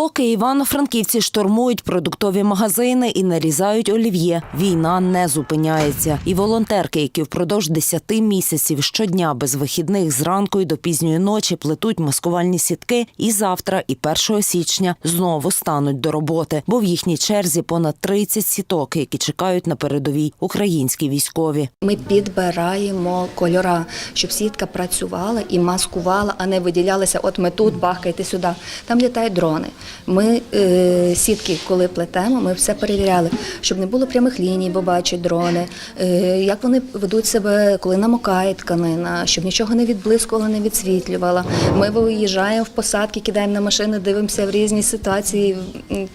Поки івано-франківці штурмують продуктові магазини і нарізають олів'є, війна не зупиняється. І волонтерки, які впродовж 10 місяців щодня без вихідних зранку і до пізньої ночі плетуть маскувальні сітки, і завтра, і 1 січня знову стануть до роботи, бо в їхній черзі понад 30 сіток, які чекають на передовій українські військові. Ми підбираємо кольора, щоб сітка працювала і маскувала, а не виділялася. От ми тут бахкайте сюди. Там літають дрони. Ми е, сітки, коли плетемо, ми все перевіряли, щоб не було прямих ліній, бо бачать дрони, е, як вони ведуть себе, коли намокає тканина, щоб нічого не відблискувало, не відсвітлювало. Ми виїжджаємо в посадки, кидаємо на машини, дивимося в різні ситуації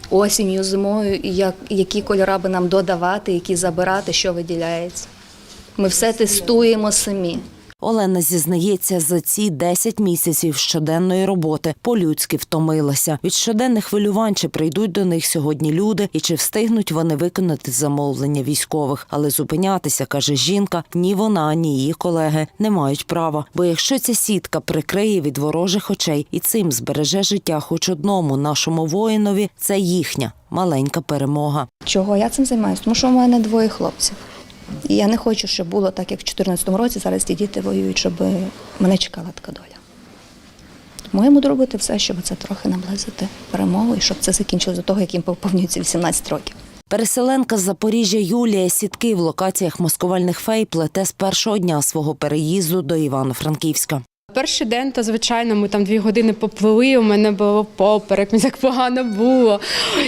осінню, зимою, як, які кольори би нам додавати, які забирати, що виділяється. Ми все тестуємо самі. Олена зізнається, за ці 10 місяців щоденної роботи по-людськи втомилася. Від щоденних хвилювань чи прийдуть до них сьогодні люди, і чи встигнуть вони виконати замовлення військових. Але зупинятися, каже жінка, ні вона, ні її колеги не мають права. Бо якщо ця сітка прикриє від ворожих очей і цим збереже життя хоч одному нашому воїнові, це їхня маленька перемога. Чого я цим займаюся? Тому що у мене двоє хлопців. І я не хочу, щоб було так, як в 2014 році. Зараз ті діти воюють, щоб мене чекала така доля. Тому я буду робити все, щоб це трохи наблизити перемогу і щоб це закінчилося до того, як їм поповнюється 18 років. Переселенка з Запоріжжя Юлія сітки в локаціях маскувальних фей плете з першого дня свого переїзду до Івано-Франківська. Перший день, то звичайно, ми там дві години поплили. У мене було поперек, мені так погано було.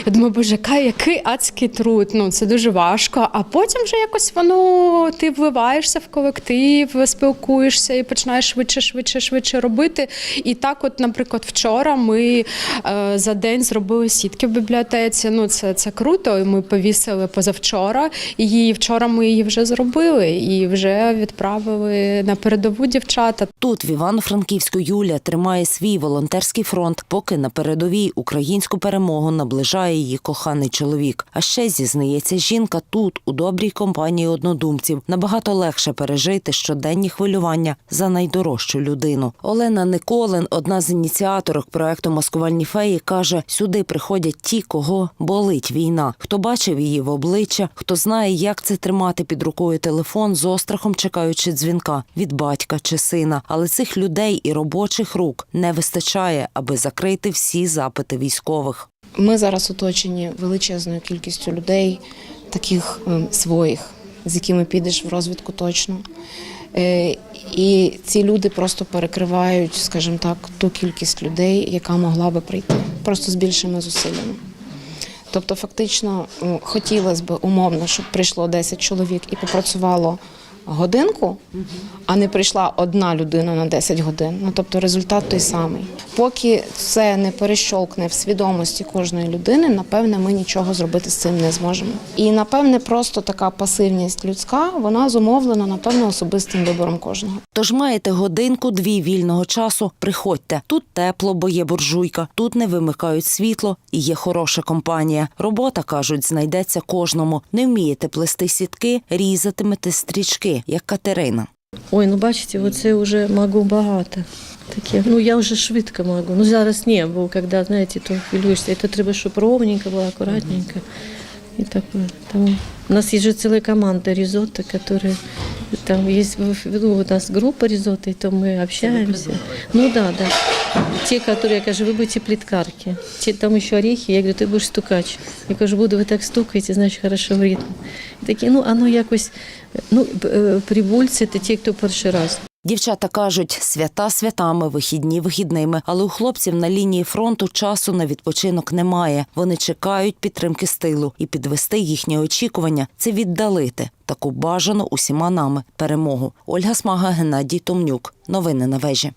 Я думаю, боже, який адський труд. Ну це дуже важко. А потім вже якось воно ти вливаєшся в колектив, спілкуєшся і починаєш швидше, швидше, швидше робити. І так, от, наприклад, вчора ми е, за день зробили сітки в бібліотеці. Ну це, це круто. І ми повісили позавчора. І вчора ми її вже зробили і вже відправили на передову дівчата. Тут в Івано-Франківську Юля тримає свій волонтерський фронт, поки на передовій українську перемогу наближає її коханий чоловік. А ще зізнається, жінка тут, у добрій компанії однодумців, набагато легше пережити щоденні хвилювання за найдорожчу людину. Олена Николин, одна з ініціаторок проекту Маскувальні феї, каже: сюди приходять ті, кого болить війна, хто бачив її в обличчя, хто знає, як це тримати під рукою телефон з острахом чекаючи дзвінка від батька чи сина. Але цих людей і робочих рук не вистачає, аби закрити всі запити військових. Ми зараз оточені величезною кількістю людей, таких ем, своїх, з якими підеш в розвідку точно. Е, І ці люди просто перекривають, скажімо так, ту кількість людей, яка могла би прийти, просто з більшими зусиллями. Тобто, фактично, хотілося б умовно, щоб прийшло 10 чоловік і попрацювало годинку, а не прийшла одна людина на 10 годин. Ну тобто результат той самий. Поки це не перещолкне в свідомості кожної людини, напевне, ми нічого зробити з цим не зможемо. І напевне, просто така пасивність людська, вона зумовлена, напевно, особистим вибором кожного. Тож маєте годинку, дві вільного часу. Приходьте. Тут тепло, бо є буржуйка. Тут не вимикають світло і є хороша компанія. Робота кажуть, знайдеться кожному. Не вмієте плести сітки, різатимете стрічки, як Катерина. Ой, ну бачите, оце вже можу багато. Таке. Ну я вже швидко можу. Ну зараз ні, бо коли, знаєте, то хвилюєшся. Це треба, щоб ровненько було, акуратненько. І так, там, у нас є же целая команда ризотто, которые там есть ну, у нас группа ризотто, и то мы общаемся. Ну да, да. Те, которые, я кажу, вы будете плиткарки. Те, там еще орехи, я говорю, ти будеш стукач. Я кажу, буду, ви так стукаєте, значить хорошо в ритм. І такі, ну, оно якось, ну, е, прибульці, це ті, хто перший раз. Дівчата кажуть, свята святами, вихідні вихідними, але у хлопців на лінії фронту часу на відпочинок немає. Вони чекають підтримки з тилу і підвести їхні очікування це віддалити таку бажану усіма нами перемогу. Ольга Смага, Геннадій Томнюк. Новини на вежі.